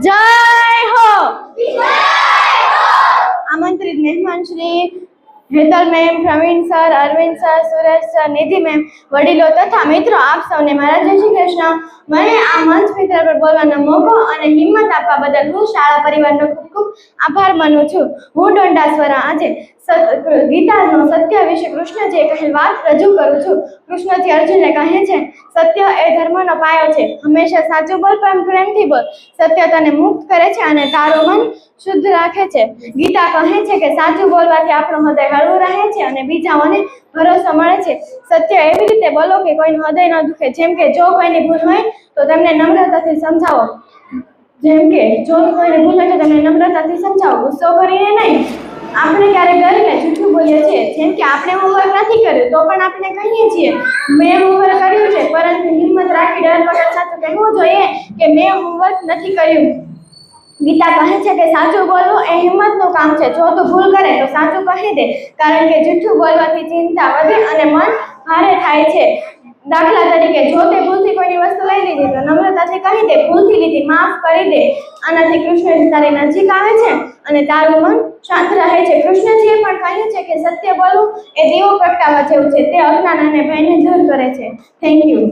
જય હો! આમંત્રિત મહેમાન Shri Hetal ma'am Pravin sir Arvind sir Suresh sir Nidhi ma'am વડીલો તથા મિત્રો, આપ સૌને મારા જય શ્રી કૃષ્ણ. મને આ મંચ મિત્ર પર બોલવાનો મોકો અને હિંમત આપવા બદલ હું શાળા પરિવારનો ખૂબ ખૂબ આભાર માનું છું. હું ડોંડાસ્વરા આજે ગીતાનો સત્ય વિશે કૃષ્ણજીએ કહેલ વાત રજૂ કરું છું. કૃષ્ણજી અર્જુનને કહે છે, સત્ય એ ધર્મનો પાયો છે. હંમેશા સાચું બોલ, પણ પ્રેમથી બોલ. સત્ય તને મુક્ત કરે છે અને તારું મન શુદ્ધ રાખે છે. ગીતા કહે છે કે સાચું બોલવાથી આપણું હૃદય હળવું રહે છે અને બીજાઓને ભરોસો મળે છે. સત્ય એવી રીતે બોલો કે કોઈનું હૃદય ન દુખે. જેમ કે જો કોઈની ભૂલ હોય તો તેમને નમ્રતાથી સમજાવો. જેમ કે, જો કોઈને ભૂલ છે તમે નમ્રતાથી સમજાવો, ગુસ્સો કરીને નહીં. આપણે ક્યારેક ડરીને જૂઠું બોલીએ છીએ. જેમ કે, આપણે હોમવર્ક નથી કર્યું, તો પણ આપણે કહીએ છીએ, મેં હોમવર્ક કર્યું છે, પરંતુ હિંમત રાખી ડર વગર સાચું કહેવું જોઈએ કે મેં હોમવર્ક નથી કર્યું. ગીતા કહે છે કે, સાચું બોલવું એ હિંમતનું કામ છે. જો તું ભૂલ કરે તો સાચું કહી દે, કારણ કે જૂઠું બોલવાથી ચિંતા વધે અને મન ભારે થાય છે. દાખલા તરીકે, જો તે ભૂલથી કોઈની વસ્તુ લઈ લીધી તો નમ્રતાથી કહી દે ભૂલથી લીધી માફ કરી દે. આનાથી કૃષ્ણજી તારી નજીક આવે છે અને તારું મન શાંત રહે છે. કૃષ્ણજીએ પણ કહ્યું છે કે સત્ય બોલવું એ દીવો પ્રગટાવવા જેવું છે. તે અજ્ઞાન અને ભયને દૂર કરે છે. Thank you